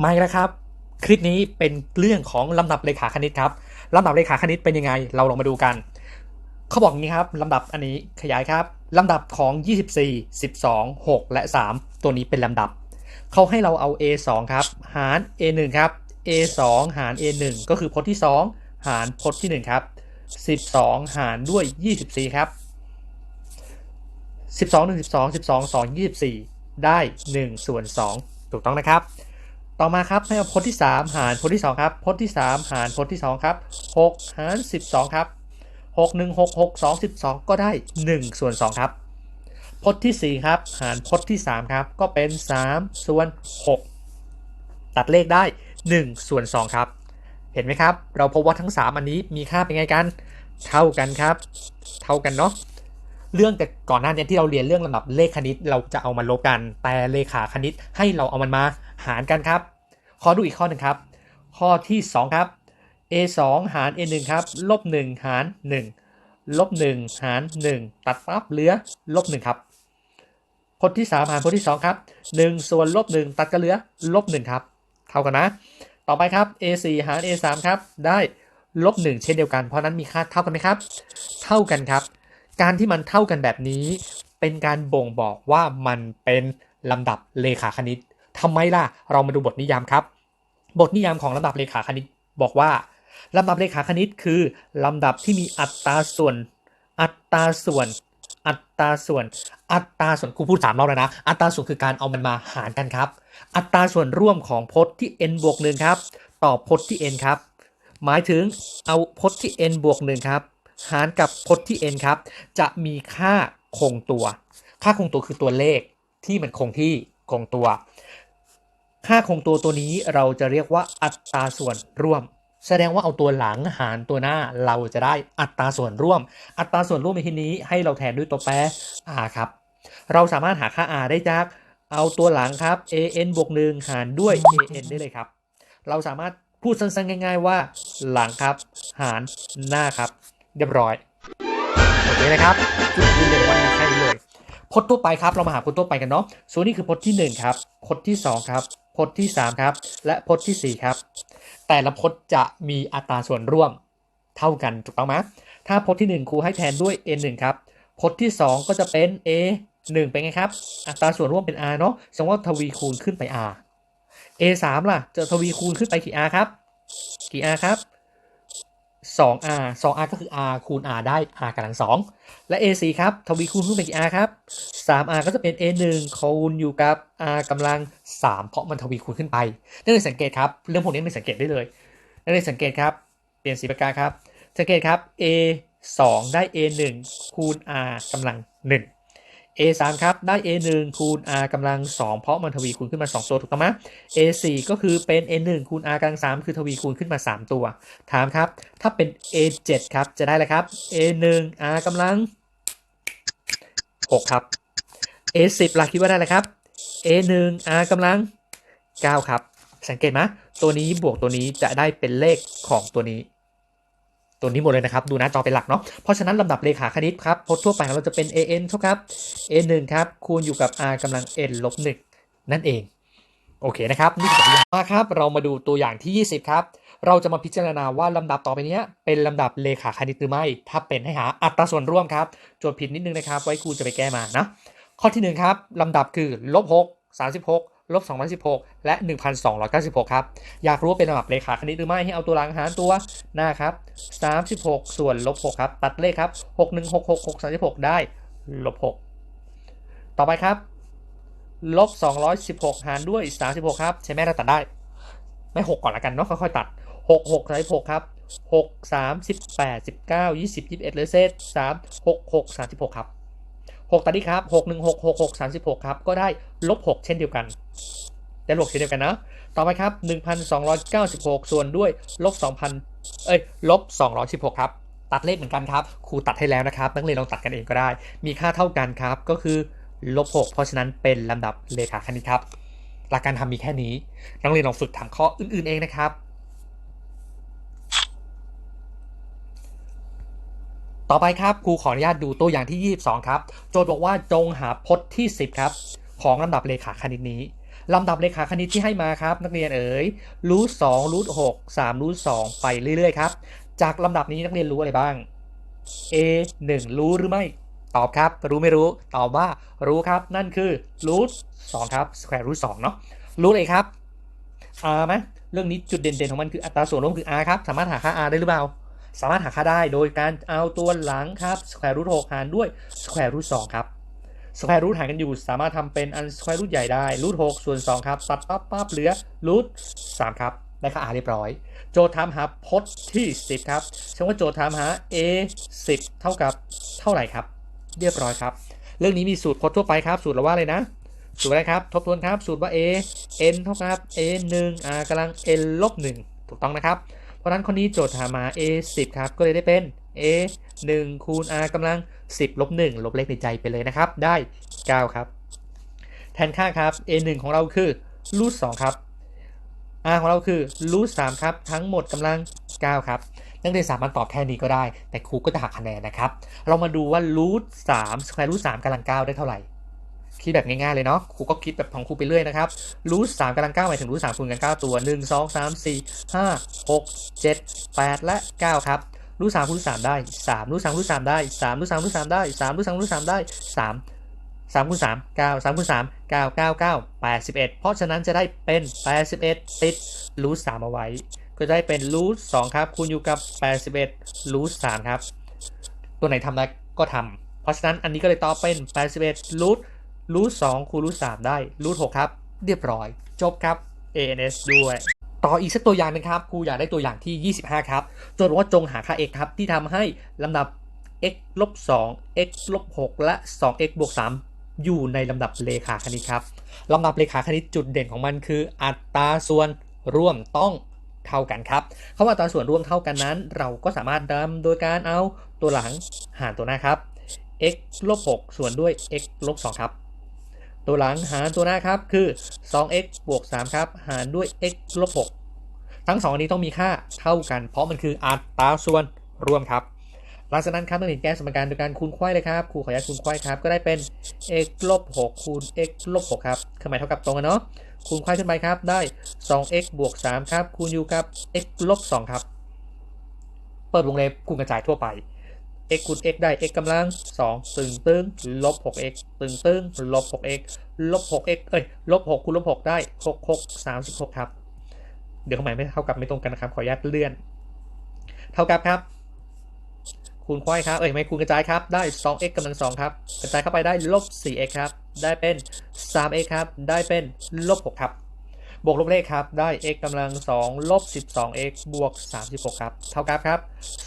ไม่แล้วครับ คลิปนี้เป็นเรื่องของลำดับเลขาคณิตครับลำดับเลขาคณิตเป็นยังไง เราลองมาดูกัน เขาบอกงนี้ครับลำดับอันนี้ขยายครับลำดับของ 24 12 6 และ 3 ตัวนี้เป็นลำดับ เขาให้เราเอา a 2ครับ หาร a 1ครับ a 2หาร a 1ก็คือพจน์ที่ 2 หารพจน์ที่ 1 ครับ 12 หารด้วย 24 ครับ 12 1 12 12 2 24 ได้1ส่วน2ถูกต้องนะครับ ต่อมาครับให้เอาพจน์ที่ 3 หารพจน์ที่ 2 ครับพจน์ที่ 3 หารพจน์ที่ 2 ครับ 6 หาร 12 ครับ 6 1 6 6 2 12 ก็ได้ 1 ส่วน 2 ครับพจน์ที่ 4 ครับ หารพจน์ที่ 3 ครับ ก็เป็น 3 ส่วน 6 ตัดเลขได้ 1 ส่วน 2 ครับ เห็นไหมครับ เราพบว่าทั้ง 3 อันนี้มีค่าเป็นไงกัน เท่ากันครับ เท่ากันเนาะเรื่องแต่ก่อนหน้านี้ที่เราเรียนเรื่องลำดับเลขคณิตเราจะเอามาลบกัน แต่เลขาคณิตให้เราเอามันมาหารกันครับ ขอดูอีกข้อหนึ่งครับ ข้อที่ 2 ครับ a 2หาร a 1ครับลบ1หาร 1 ลบ 1 หาร 1 ตัดปั๊บเหลือลบ1ครับพจน์ที่ 3 หารพจน์ที่ 2 ครับ 1 ส่วนลบ 1 ตัดก็เหลือลบ1ครับเท่ากันนะ ต่อไปครับ a 4หาร a 3ครับได้ลบ1เช่นเดียวกัน เพราะนั้นมีค่าเท่ากันไหมครับ เท่ากันครับ การที่มันเท่ากันแบบนี้ เป็นการบ่งบอกว่ามันเป็นลำดับเลขาคณิต ทำไมล่ะ เรามาดูบทนิยามครับ บทนิยามของลำดับเลขาคณิตบอกว่าลำดับเลขาคณิตคือลำดับที่มีอัตราส่วน อัตราส่วน อัตราส่วน อัตราส่วนครูพูดสามรอบแล้วนะ อัตราส่วนคือการเอามันมาหารกันครับ อัตราส่วนร่วมของพจน์ที่ n บวกหนึ่งครับ ต่อพจน์ที่ n ครับ หมายถึงเอาพจน์ที่ n บวกหนึ่งครับ หารกับพจน์ที่ n ครับ จะมีค่าคงตัว ค่าคงตัวคือตัวเลขที่มันคงที่คงตัว ค่าคงตัวตัวนี้เราจะเรียกว่าอัตราส่วนร่วม แสดงว่าเอาตัวหลังหารตัวหน้าเราจะได้อัตราส่วนร่วม อัตราส่วนร่วมในที่นี้ให้เราแทนด้วยตัวแปร r ครับ เราสามารถหาค่า r ได้จาก เอาตัวหลังครับ an บวกหนึ่งหารด้วย an ได้เลยครับ เราสามารถพูดสั้นๆง่าย ๆ ว่าหลังครับ หารหน้าครับ เรียบร้อยโอเคนะครับจุดยืนเด่นวันนี้แค่นี้เลย พจน์ทั่วไปครับ เรามาหาพจน์ทั่วไปกันเนาะส่วนนี้คือพจน์ที่ 1 ครับ พจน์ที่ 2 ครับ พจน์ที่ 3 ครับ และพจน์ที่ 4 ครับ แต่ละพจน์จะมีอัตราส่วนร่วมเท่ากันถูกต้องไหมถ้าพจน์ที่ 1 ครูให้แทนด้วย n 1ครับ พจน์ที่ 2 ก็จะเป็น a 1เป็นไงครับ อัตราส่วนร่วมเป็น r เนาะแสดงว่าทวีคูณขึ้นไป r a 3ล่ะ จะทวีคูณขึ้นไปกี่ r ครับ กี่ r ครับ 2r 2r ก็คือ r คูณ r ได้ r กำลัง2และ a4 ครับทวีคูณขึ้นไปกี่ r ครับ 3r ก็จะเป็น a1 คูณอยู่กับ r กำลัง 3 เพราะมันทวีคูณขึ้นไปนักเรียนสังเกตครับ เรื่องพวกนี้มันสังเกตได้เลยนักเรียนสังเกตครับ เปลี่ยนสีปากกาครับ สังเกตครับ a2 ได้ a1 คูณ r กำลัง 1 a3 ครับ ได้ a1 คูณ r กำลัง 2 เพราะมันทวีคูณขึ้นมา 2 ตัวถูกต้องไหม a4 ก็คือเป็น a1 คูณ r กำลัง 3 คือทวีคูณขึ้นมา 3 ตัว ถามครับ ถ้าเป็น a7 ครับ จะได้อะไรครับ a1 r กำลัง 6 ครับ a10 ล่ะคิดว่าได้อะไรครับ a1 r กำลัง 9 ครับ สังเกตไหมตัวนี้บวกตัวนี้จะได้เป็นเลขของตัวนี้ ตัวนี้หมดเลยนะครับ ดูหน้าจอเป็นหลักเนาะ เพราะฉะนั้นลำดับเลขาคณิตครับพจน์ทั่วไปของเราจะเป็น an เท่ากับ a1 ครับ คูณอยู่กับ r กำลัง n ลบ1นั่นเอง โอเคนะครับ นี่คือตัวอย่างมาครับ เรามาดูตัวอย่างที่ 20 ครับ เราจะมาพิจารณาว่าลำดับต่อไปนี้เป็นลำดับเลขาคณิตหรือไม่ ถ้าเป็นให้หาอัตราส่วนร่วมครับโจทย์ผิดนิดนึงนะครับ ไว้ครูจะไปแก้มานะ ข้อที่1ครับลำดับคือลบ6 36 ลบ216 และ 1296 ครับ อยากรู้ว่าเป็นลำดับเลขาคณิตหรือไม่ให้เอาตัวหลังหารตัวหน้าครับ 36 ส่วนลบ 6 ครับ ตัดเลขครับ 61666 36 ได้ลบ 6 ต่อไปครับ ลบ 216 หารด้วย 36 ครับ ใช่ไหมเราตัดได้ ไม่ 6 ก่อนละกันเนาะค่อยๆตัด 6 6 36 ครับ 6 3 18 19 20 21เหลือเศษ3 6 6 36 ครับ 6ตัดดีครับ6 1 6 6 6 36ครับก็ได้ลบ 6 เช่นเดียวกันได้ลบเช่นเดียวกันนะต่อไปครับ1,296 ส่วนด้วยลบ2,000เอ้ยลบ216ครับตัดเลขเหมือนกันครับครูตัดให้แล้วนะครับนักเรียนลองตัดกันเองก็ได้ มีค่าเท่ากันครับก็คือลบ6เพราะฉะนั้นเป็นลำดับเลขาคณิตครับหลักการทำมีแค่นี้ นักเรียนลองฝึกทำข้ออื่นๆเองนะครับ ต่อไปครับครูขออนุญาตดูตัวอย่างที่ 22 ครับ โจทย์บอกว่าจงหาพจน์ที่ 10 ครับ ของลำดับเลขาคณิตนี้ลำดับเลขาคณิตที่ให้มาครับ นักเรียนเอ๋ยรูทสองรูทหกสามรูทสองไปเรื่อยๆครับจากลำดับนี้นักเรียนรู้อะไรบ้าง a 1 รู้หรือไม่ตอบครับ รู้ไม่รู้ ตอบว่ารู้ครับนั่นคือรูทสองครับ square root สองเนาะรู้เลยครับ r ไหมเรื่องนี้จุดเด่นๆของมันคืออัตราส่วนร่วมคือ r ครับสามารถหาค่า r ได้หรือเปล่า สามารถหาค่าได้โดยการเอาตัวหลังครับ square root 6หารด้วย square root 2ครับ square root หารกันอยู่สามารถทำเป็นอัน square root ใหญ่ได้ root 6ส่วน2ครับตัดปั๊บปั๊บเหลือ root 3ครับได้ค่า r เรียบร้อย โจทย์ถามหาพจน์ที่ 10 ครับแสดงว่าโจทย์ถามหา a 10 เท่ากับเท่าไหร่ครับ เรียบร้อยครับ เรื่องนี้มีสูตรพจน์ทั่วไปครับ สูตรเราว่าเลยนะ สูตรอะไรครับ ทบทวนครับ สูตรว่า a n เท่ากับ a 1 r กำลัง n ลบ1ถูกต้องนะครับ เพราะฉะนั้นคนนี้โจทย์ถามมา a 10ครับ ก็เลยได้เป็น a 1คูณ r กำลัง 10ลบ1ลบเลขในใจไปเลยนะครับ ได้ 9 ครับ แทนค่าครับ a 1ของเราคือรูท2ครับ r ของเราคือรูท3ครับ ทั้งหมดกำลัง 9 ครับ นักเรียนสามารถตอบแค่นี้ก็ได้ แต่ครูก็จะหักคะแนนนะครับ เรามาดูว่ารูท3สแควร์รูท3กำลัง 9 ได้เท่าไหร่ คิดแบบง่ายๆเลยเนาะครูก็คิดแบบของครูไปเรื่อยนะครับรูทสามกำลังเก้าหมายถึงรูทสามคูณกันเก้าตัวหนึ่งสองสามสี่ห้าหกเจ็ดแปดและเก้าครับรูทสามคูณสามได้สามรูทสามคูณสามได้สามรูทสามคูณสามได้สามรูทสามคูณสามได้สามสามคูณสามเก้าสามคูณสามเก้าเก้าเก้าแปดสิบเอ็ดเพราะฉะนั้นจะได้เป็นแปดสิบเอ็ดติดรูทสามเอาไว้ ก็ได้เป็นรูทสองครับคูณอยู่กับแปดสิบเอ็ดรูทสามครับ ตัวไหนทำได้ก็ทำเพราะฉะนั้นอันนี้ก็เลยตอบเป็นแปรูท รูท2คูณรูท3ได้รูท6ครับ เรียบร้อย จบครับ ANS ด้วย ต่ออีกสักตัวอย่างหนึงครับ ครูอยากได้ตัวอย่างที่ 25 ครับโจทย์ว่าจงหาค่า x ครับ ที่ทำให้ลำดับ x ลบ2 x ลบ6และ 2x บวก3อยู่ในลำดับเลขาคณิตครับลำดับเลขาคณิตจุดเด่นของมันคือ อัตราส่วนร่วมต้องเท่ากันครับคำว่าอัตราส่วนร่วมเท่ากันนั้น เราก็สามารถดำโดยการเอาตัวหลังหารตัวหน้าครับ x ลบ6ส่วนด้วย x ลบ2ครับ ตัวหลังหารตัวหน้าครับคือ 2x บวก 3 ครับ หารด้วย x ลบ 6 ทั้งสองอันนี้ต้องมีค่าเท่ากัน เพราะมันคืออัตราส่วนรวมครับ หลังจากนั้นครับต้องเห็นแก้สมการโดยการคูณไขว้เลยครับครูขออนุญาตคูณไขว้ครับ ก็ได้เป็น x ลบ6คูณ x ลบ6ครับเครื่องหมายเท่ากับตรงกันเนาะ คูณไขว้ขึ้นไปครับ ได้ 2x บวก 3 ครับ คูณอยู่กับ x ลบ2ครับ เปิดวงเล็บคูณกระจายทั่วไป x คูณ x ได้ x กำลัง2ตึงตึงลบ 6x ตึงตึงลบ 6x ลบ 6x เอ้ยลบ 6คูณลบ 6 ได้ 6 6 36 ครับ เดี๋ยวเครื่องหมายไม่เท่ากับไม่ตรงกันนะครับ ขออนุญาตเลื่อน เท่ากับครับ คูณไขว้ครับ เอ้ยไม่คูณกระจายครับ ได้ 2x กำลัง2ครับ กระจายเข้าไปได้ลบ 4x ครับ ได้เป็น 3x ครับ ได้เป็นลบ 6 ครับ บวกลบเลขครับ ได้ x กำลัง 2 ลบ 12x บวก 36 ครับ เท่ากับครับ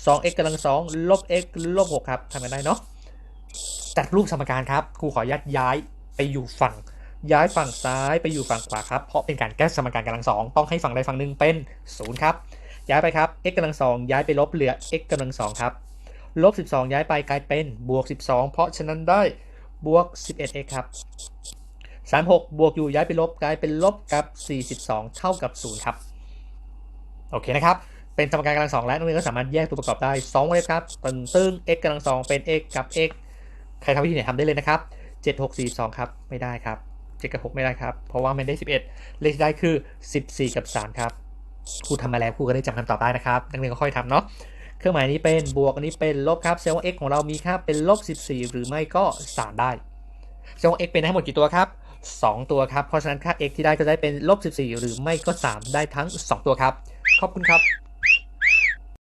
2x กำลัง 2 ลบ x ลบ 6 ครับทำกันได้เนาะจัดรูปสมการครับ ครูขออนุญาตย้ายไปอยู่ฝั่ง ย้ายฝั่งซ้ายไปอยู่ฝั่งขวาครับ เพราะเป็นการแก้สมการกำลังสองต้องให้ฝั่งใดฝั่งหนึ่งเป็น 0 ครับ ย้ายไปครับ x กำลัง 2 ย้ายไปลบเหลือ x กำลัง 2 ครับ ลบ 12 ย้ายไปกลายเป็นบวก 12 เพราะฉะนั้นได้บวก 11x ครับ 36 บวกอยู่ย้ายไปลบกลายเป็นลบกับ 42 เท่ากับ 0 ครับ โอเคนะครับ เป็นสมการกำลังสองและนักเรียนก็สามารถแยกตัวประกอบได้2วงเล็บครับตึงตึง x กำลังสองเป็น x กับ x ใครทำวิธีไหนทำได้เลยนะครับ 7 6 4 2 ครับ ไม่ได้ครับ 7 กับ 6 ไม่ได้ครับ เพราะว่ามันได้ 11 เลขที่ได้คือ 14 กับ 3 ครับครูทำมาแล้วครูก็ได้จำคำตอบได้นะครับนักเรียนก็ค่อยทำเนาะเครื่องหมายนี้เป็นบวกอันนี้เป็นลบครับแสดงว่า x ของเรามีค่าเป็นลบ 14 หรือไม่ก็3ได้แสดงว่า x เป็นได้ทั้งหมดกี่ตัวครับ 2 ตัวครับ เพราะฉะนั้นค่า x ที่ได้ก็ได้เป็นลบ 14 หรือไม่ก็ 3 ได้ทั้ง 2 ตัวครับ ขอบคุณครับ